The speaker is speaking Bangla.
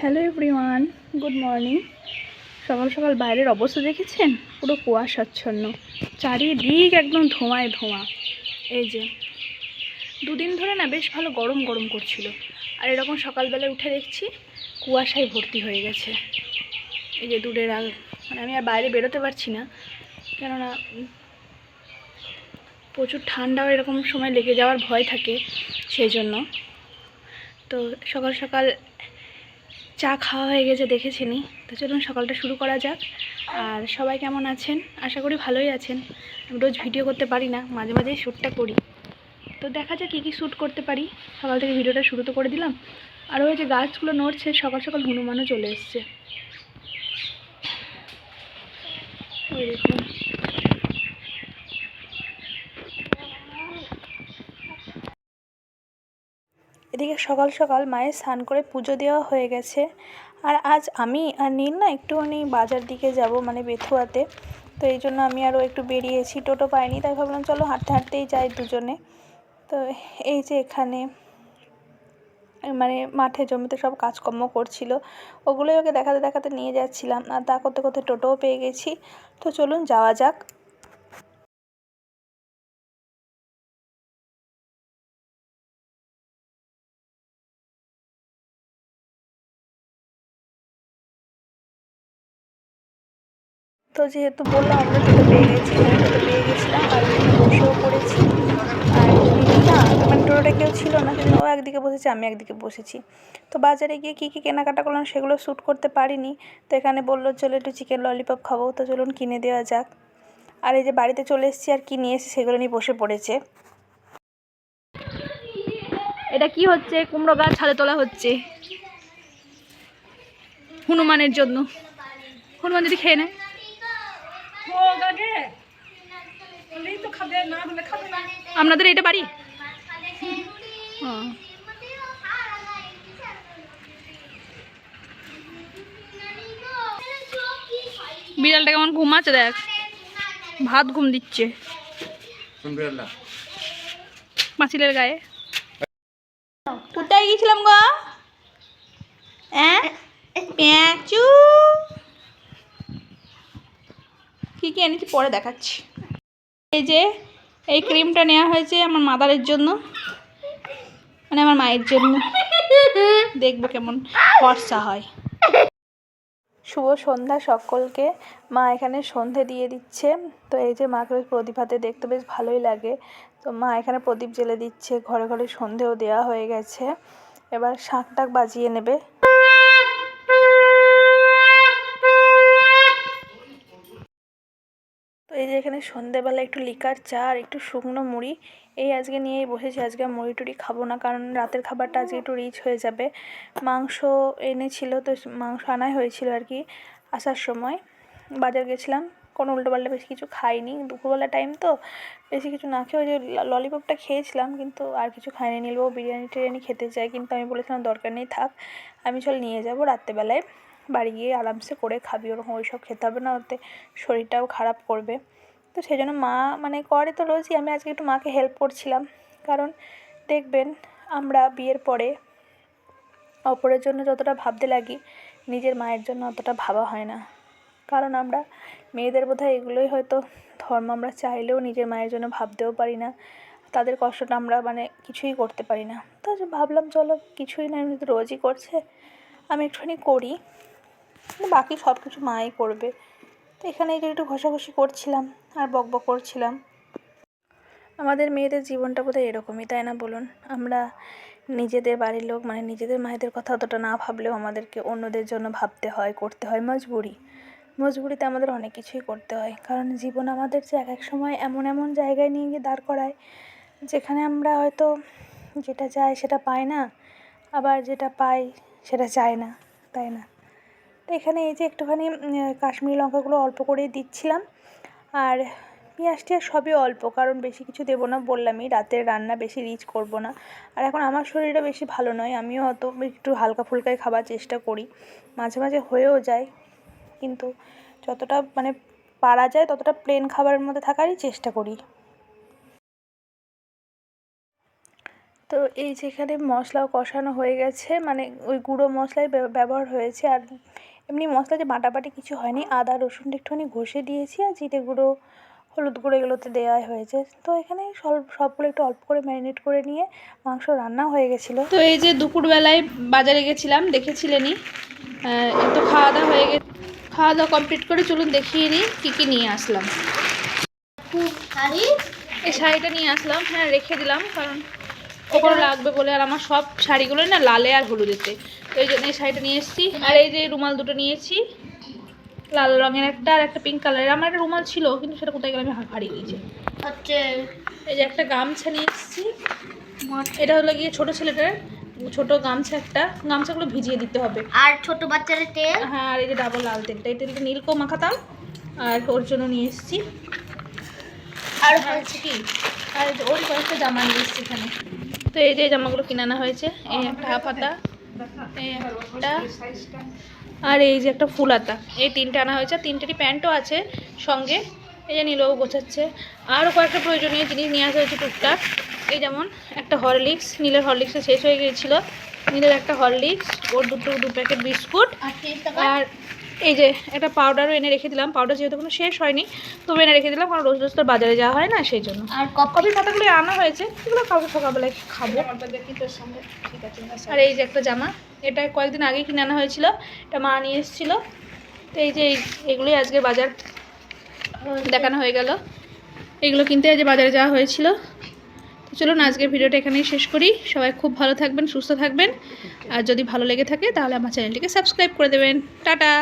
Hello everyone, good morning. সকাল সকাল বাইরের অবস্থা দেখেছেন? পুরো কুয়াশাচ্ছন্ন। চারিদিক একদম ধোঁয়ায় ধোঁয়া। এই যে, দুদিন ধরে না বেশ ভালো গরম গরম করছিল। আর এরকম সকালবেলায় উঠে দেখছি কুয়াশায় ভর্তি হয়ে গেছে। এই যে দূরের আগ মানে আমি আর বাইরে বেরোতে পারছি না। কেননা প্রচুর ঠান্ডাও এরকম সময় লেগে যাওয়ার ভয় থাকে, সেই জন্য। তো সকাল সকাল চা খাওয়া হয়ে গেছে দেখেছিনি তো চলুন সকালটা শুরু করা যাক। আর সবাই কেমন আছেন? আশা করি ভালোই আছেন। আমি রোজ ভিডিও করতে পারি না, মাঝে মাঝেই শ্যুটটা করি। তো দেখা যাক কী কী শ্যুট করতে পারি। সকাল থেকে ভিডিওটা শুরু তো করে দিলাম। আর ওই যে গাছগুলো নড়ছে, সকাল সকাল হনুমানও চলে এসছে। ওই দেখুন। এদিকে সকাল সকাল মায়ের স্নান করে পুজো দেওয়া হয়ে গেছে। আর আজ আমি আর নীল না একটুখানি বাজার দিকে যাব মানে বেথুয়াতে। তো এই জন্য আমি আরও একটু বেরিয়েছি, টোটো পাইনি, তাই ভাবলাম চলো হাঁটতে হাঁটতেই যাই দুজনে। তো এই যে এখানে মানে মাঠে জমিতে সব কাজকর্ম করছিল, ওগুলোই ওকে দেখাতে দেখাতে নিয়ে যাচ্ছিলাম। আর তা করতে করতে টোটোও পেয়ে গেছি। তো চলুন যাওয়া যাক। তো যেহেতু বললাম, আমরা টোটো পেয়ে গেছি টোটো পেয়ে গেছিলাম, আর বসেও পড়েছি আর না মানে টোটোটা কেউ ছিল না কিন্তু ও একদিকে বসেছে, আমি একদিকে বসেছি। তো বাজারে গিয়ে কী কী কেনাকাটা করলাম সেগুলো শ্যুট করতে পারিনি। তো এখানে বলল, চলো একটু চিকেন ললিপপ খাব, তো চলুন কিনে দেওয়া যাক। আর এই যে বাড়িতে চলে এসেছি, আর কি নিয়ে এসেছি সেগুলো নিয়ে বসে পড়েছে। এটা কি হচ্ছে? কুমড়ো গাছ ছাদে তোলা হচ্ছে। হনুমানের জন্য। হনুমান, যদি খেয়ে নেয়। আপনাদের এটা বাড়ি? বিড়ালটা কেমন ঘুমাচ্ছে দেখ। ভাত ঘুম দিচ্ছে। মাছিলের গায়ে। কোথায় গেছিলাম গো? হ্যাঁ? পেঁচু কি কি এনেছি পরে দেখাচ্ছি। এই যে, এই ক্রিমটা নেওয়া হয়েছে আমার মাদারের জন্য। মানে আমার মায়ের জন্য। দেখব কেমন ফর্সা হয়। শুভ সন্ধ্যা সকলকে। মা এখানে সন্ধে দিয়ে দিচ্ছে। তো এই যে মাকে বেশ প্রদীপ হাতে দেখতে বেশ ভালোই লাগে। তো মা এখানে প্রদীপ জ্বেলে দিচ্ছে। ঘরে ঘরে সন্ধেও দেওয়া হয়ে গেছে। এবার শাঁখ টাক বাজিয়ে নেবে। যে এখানে সন্ধেবেলা একটু লিকার চা আর একটু শুকনো মুড়ি, এই আজকে নিয়েই বসেছি। আজকে মুড়ি টুড়ি খাব না, কারণ রাতের খাবারটা আজকে একটু রিচ হয়ে যাবে। মাংস এনেছিল, তো মাংস আনাই হয়েছিল আর কি আসার সময়। বাজার গেছিলাম, কোনো উল্টোপাল্টা বেশি কিছু খাইনি। দুপুরবেলা টাইম তো, বেশি কিছু না খেয়ে ওই যে ললিপপটা খেয়েছিলাম, কিন্তু আর কিছু খাইনি। নীলবাবু বিরিয়ানি টিরিয়ানি খেতে চাই কিন্তু আমি বলেছিলাম দরকার নেই, থাক, আমি চল নিয়ে যাব রাত্রেবেলায়। বাড়ি গিয়ে আরামসে করে খাবি, ওরকম ওই সব খেতে হবে না, ওতে শরীরটাও খারাপ করবে। তো সেই জন্য মা মানে করে তো রোজই, আমি আজকে একটু মাকে হেল্প করছিলাম। কারণ দেখবেন, আমরা বিয়ের পরে অপরের জন্য যতটা ভাবতে লাগি, নিজের মায়ের জন্য অতটা ভাবা হয় না। কারণ আমরা মেয়েদের বোধহয় এগুলোই হয়তো ধর্ম, আমরা চাইলেও নিজের মায়ের জন্য ভাবতেও পারি না। তাদের কষ্টটা আমরা মানে কিছুই করতে পারি না। তো ভাবলাম, চলো কিছুই না এমনি রোজই করছে। আমি একটুখানি করি। বাকি সব কিছু মাই করবে। তো এখানে একটু ঘষাঘষি করছিলাম আর বকবক করছিলাম। আমাদের মেয়েদের জীবনটা বোধহয় এরকমই, তাই না বলুন? আমরা নিজেদের বাড়ির লোক মানে নিজেদের মায়েদের কথা অতটা না ভাবলেও আমাদেরকে অন্যদের জন্য ভাবতে হয়, করতে হয়। মজবুরি। মজবুরিতে আমাদের অনেক কিছুই করতে হয়। কারণ জীবন আমাদের যে এক এক সময় এমন এমন জায়গায় নিয়ে গিয়ে দাঁড় করায়, যেখানে আমরা হয়তো যেটা চাই সেটা পাই না, আবার যেটা পাই সেটা চাই না, তাই না? তো এখানে এই যে একটুখানি কাশ্মীরি লঙ্কাগুলো অল্প করেই দিচ্ছিলাম। আর পেঁয়াজ টিয়াজ সবই অল্প, কারণ বেশি কিছু দেবো না বললামই, রাতের রান্না বেশি রিচ করব না। আর এখন আমার শরীরটা বেশি ভালো নয়, আমিও অত একটু হালকা ফুলকাই খাবার চেষ্টা করি। মাঝে মাঝে হয়েও যায়, কিন্তু যতটা মানে পারা যায় ততটা প্লেন খাবারের মধ্যে থাকারই চেষ্টা করি। তো এই যেখানে মশলাও কষানো হয়ে গেছে মানে ওই গুঁড়ো মশলাই ব্যবহার হয়েছে, আর এমনি মশলা যে বাটাবাটি কিছু হয়নি। আদা রসুনটা একটুখানি ঘষে দিয়েছি আর জিরে গুঁড়ো হলুদ গুঁড়ো এগুলোতে দেওয়াই হয়েছে। তো এখানে সব সবগুলো একটু অল্প করে ম্যারিনেট করে নিয়ে মাংস রান্না হয়ে গেছিল। তো এই যে দুপুরবেলায় বাজারে গেছিলাম এই তো খাওয়া দাওয়া হয়ে গেছে। খাওয়া দাওয়া কমপ্লিট করে চলুন দেখিয়ে নিই কী কী নিয়ে আসলাম। এই শাড়িটা নিয়ে আসলাম হ্যাঁ রেখে দিলাম কারণ কখনো লাগবে বলে আর আমার সব শাড়িগুলোই না লালে আর হলুদেতে এই জন্য এই শাড়িটা নিয়ে এসেছি। আর এই যে রুমাল দুটো নিয়েছি লাল রঙের একটা আর একটা পিঙ্ক কালারের আমার একটা রুমাল ছিল কিন্তু সেটা কোথায় গেলে আমি হারিয়ে গেছি। হচ্ছে এই যে একটা গামছা নিয়ে এসেছি। এটা হলো গিয়ে ছোটো ছেলেটার ছোট গামছা একটা। গামছাগুলো ভিজিয়ে দিতে হবে। আর ছোট বাচ্চাদের তেল? হ্যাঁ আর এই যে ডাবল লাল তেলটা। এই তেলটা নীলকো মাখাতাম। আর ওর জন্য নিয়ে এসেছি। আর হচ্ছে কি? আর ওর কয়েকটা জামা নিয়ে এসেছি এখানে। তো এই যে জামাগুলো কিনে আনা হয়েছে এই একটা হাফ হাতা। একটা আর এই যে একটা ফুল হাতা এই তিনটে আনা হয়েছে তিনটেরই প্যান্টও আছে সঙ্গে। এই যে নীলবাবু গোছাচ্ছে। আরও কয়েকটা প্রয়োজনীয় জিনিস নিয়ে আসা হয়েছে টুকটাক। এই যেমন একটা হরলিক্স নীলের হরলিক্সটা শেষ হয়ে গিয়েছিল। নীলের একটা হরলিক্স ওর দুটো দু প্যাকেট বিস্কুট আর এই যে একটা পাউডারও এনে রেখে দিলাম। পাউডার যেহেতু কোনো শেষ হয়নি তবু এনে রেখে দিলাম কারণ রোজ রোজ তো বাজারে যাওয়া হয় না সেই জন্য। আর কফি পাতাগুলো আনা হয়েছে এগুলো কালকে সকালবেলায় খাব। আর এই যে একটা জামা এটা কয়েকদিন আগে কিনে আনা হয়েছিল এটা মা নিয়ে এসেছিল। তো এই যে এগুলোই আজকে বাজার দেখানো হয়ে গেল। এগুলো কিনতে আজ বাজারে যাওয়া হয়েছিল। তো চলুন আজকের ভিডিওটা এখানেই শেষ করি। সবাই খুব ভালো থাকবেন সুস্থ থাকবেন। আর যদি ভালো লেগে থাকে তাহলে আমার চ্যানেলটিকে সাবস্ক্রাইব করে দেবেন। টাটা!